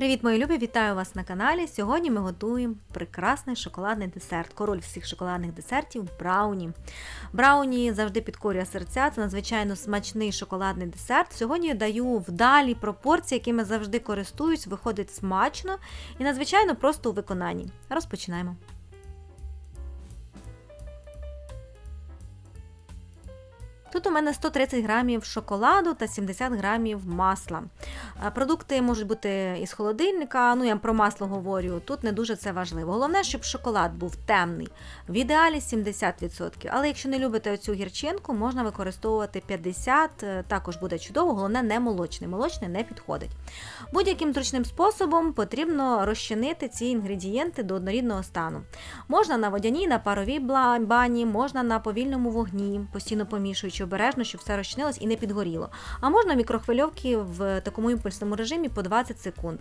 Привіт, мої любі! Вітаю вас на каналі. Сьогодні ми готуємо прекрасний шоколадний десерт. Король всіх шоколадних десертів брауні. Брауні завжди підкорює серця. Це надзвичайно смачний шоколадний десерт. Сьогодні я даю вдалі пропорції, якими завжди користуюсь, виходить смачно і надзвичайно просто у виконанні. Розпочинаємо. Тут у мене 130 грамів шоколаду та 70 грамів масла. Продукти можуть бути із холодильника, ну я про масло говорю, тут не дуже це важливо. Головне, щоб шоколад був темний, в ідеалі 70%. Але якщо не любите оцю гірчинку, можна використовувати 50%, е, також буде чудово, головне не молочний. Молочний не підходить. Будь-яким зручним способом потрібно розчинити ці інгредієнти до однорідного стану. Можна на водяній, на паровій бані, можна на повільному вогні, постійно помішуючи обережно, щоб все розчинилось і не підгоріло. А можна мікрохвильовки в такому імпульсному режимі по 20 секунд.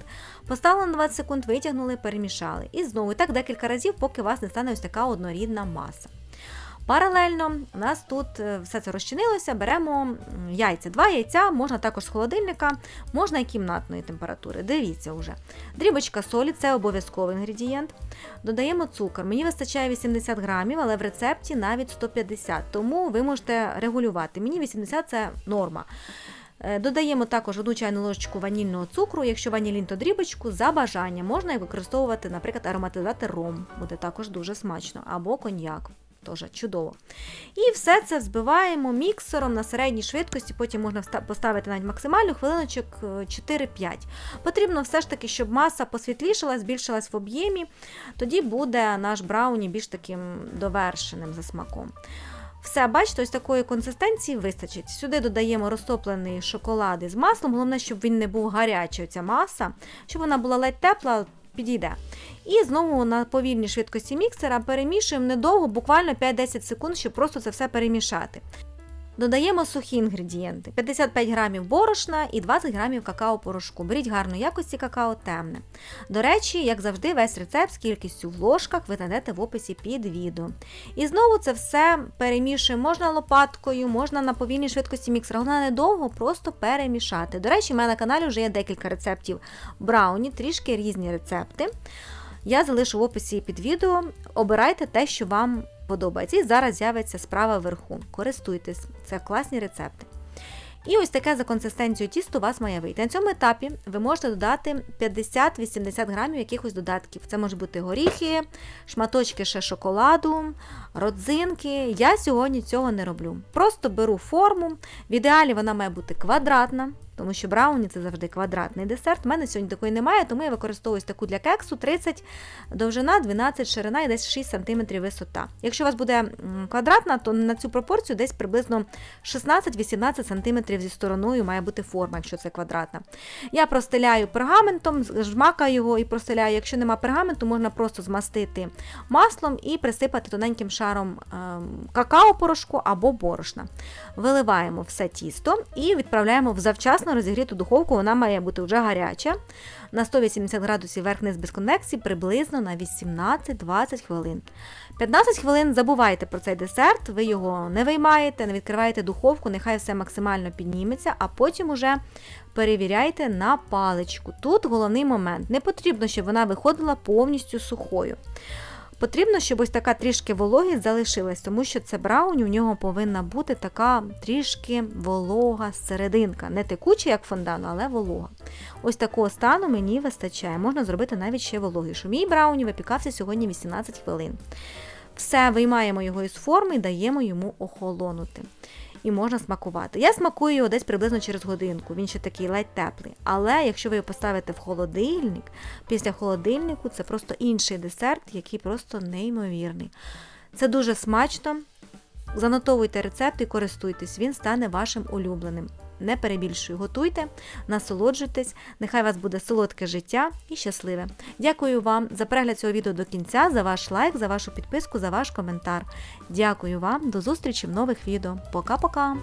Поставили на 20 секунд, витягнули, перемішали. І знову і так декілька разів, поки у вас не стане ось така однорідна маса. Паралельно у нас тут е, все це розчинилося, беремо яйця. Два яйця, можна також з холодильника, можна і кімнатної температури. Дивіться вже. Дрібочка солі це обов'язковий інгредієнт. Додаємо цукор. Мені вистачає 80 грамів, але в рецепті навіть 150, тому ви можете регулювати. Мені 80 це норма. Е, Додаємо також одну чайну ложечку ванільного цукру. Якщо ванілін, то дрібочку за бажанням. Можна і використовувати, наприклад, ароматизувати ром. Буде також дуже смачно, або коньяк. Теж чудово. І все це взбиваємо міксером на середній швидкості, потім можна поставити навіть максимальну хвилиночок е, 4-5. Потрібно все ж таки, щоб маса посвітлішала, збільшилась в об'ємі, тоді буде наш брауні більш таким довершеним за смаком. Все, бачите, ось такої консистенції вистачить. Сюди додаємо розтоплений шоколад із маслом. Головне, щоб він не був гарячий, ця маса, щоб вона була ледь тепла, підійде. І знову на повільній швидкості міксера перемішуємо недовго, буквально 5-10 секунд, щоб просто це все перемішати. Додаємо сухі інгредієнти: 55 грамів борошна і 20 грамів какао-порошку. Беріть гарної якості какао темне. До речі, як завжди, весь рецепт з кількістю в ложках ви знайдете в описі під відео. І знову це все перемішуємо. Можна лопаткою, можна на повільній швидкості міксера. Головне недовго, просто перемішати. До речі, в мене на каналі вже є декілька рецептів брауні, трішки різні рецепти. Я залишу в описі під відео. Обирайте те, що вам подобається. І зараз з'явиться справа вверху. Користуйтесь, це класні рецепти. І ось таке за консистенцією тісто у вас має вийти. На цьому етапі ви можете додати 50-80 грамів якихось додатків. Це можуть бути горіхи, шматочки ще шоколаду, родзинки. Я сьогодні цього не роблю. Просто беру форму. В ідеалі вона має бути квадратна, тому що брауні це завжди квадратний десерт. У мене сьогодні такої немає, тому я використовую таку для кексу 30 довжина, 12 ширина і десь 6 см висота. Якщо у вас буде квадратна, то на цю пропорцію десь приблизно 16-18 см зі стороною має бути форма, якщо це квадратна. Я простеляю пергаментом, жмакаю його і простеляю. Якщо нема пергаменту, можна просто змастити маслом і присипати тоненьким шаром ем, какао-порошку або борошна. Виливаємо все тісто і відправляємо в завчасно розігріту духовку. Вона має бути вже гаряча. На 180 градусів верх-низ без конвекції приблизно на 18-20 хвилин. 15 хвилин забувайте про цей десерт, ви його не виймаєте, не відкриваєте духовку, нехай все максимально підніметься, а потім уже перевіряйте на паличку. Тут головний момент. Не потрібно, щоб вона виходила повністю сухою. Потрібно, щоб ось така трішки вологість залишилась, тому що це брауні, у нього повинна бути така трішки волога серединка. Не текуча, як фондан, але волога. Ось такого стану мені вистачає. Можна зробити навіть ще вологішу. Мій брауні випікався сьогодні 18 хвилин. Все, виймаємо його із форми і даємо йому охолонути. І можна смакувати. Я смакую його десь приблизно через годинку, він ще такий ледь теплий. Але якщо ви його поставите в холодильник, після холодильнику це просто інший десерт, який просто неймовірний. Це дуже смачно. Занотовуйте рецепт і користуйтесь, він стане вашим улюбленим. Не перебільшую, готуйте, насолоджуйтесь, нехай вас буде солодке життя і щасливе. Дякую вам за перегляд цього відео до кінця, за ваш лайк, за вашу підписку, за ваш коментар. Дякую вам, до зустрічі в нових відео. Пока-пока!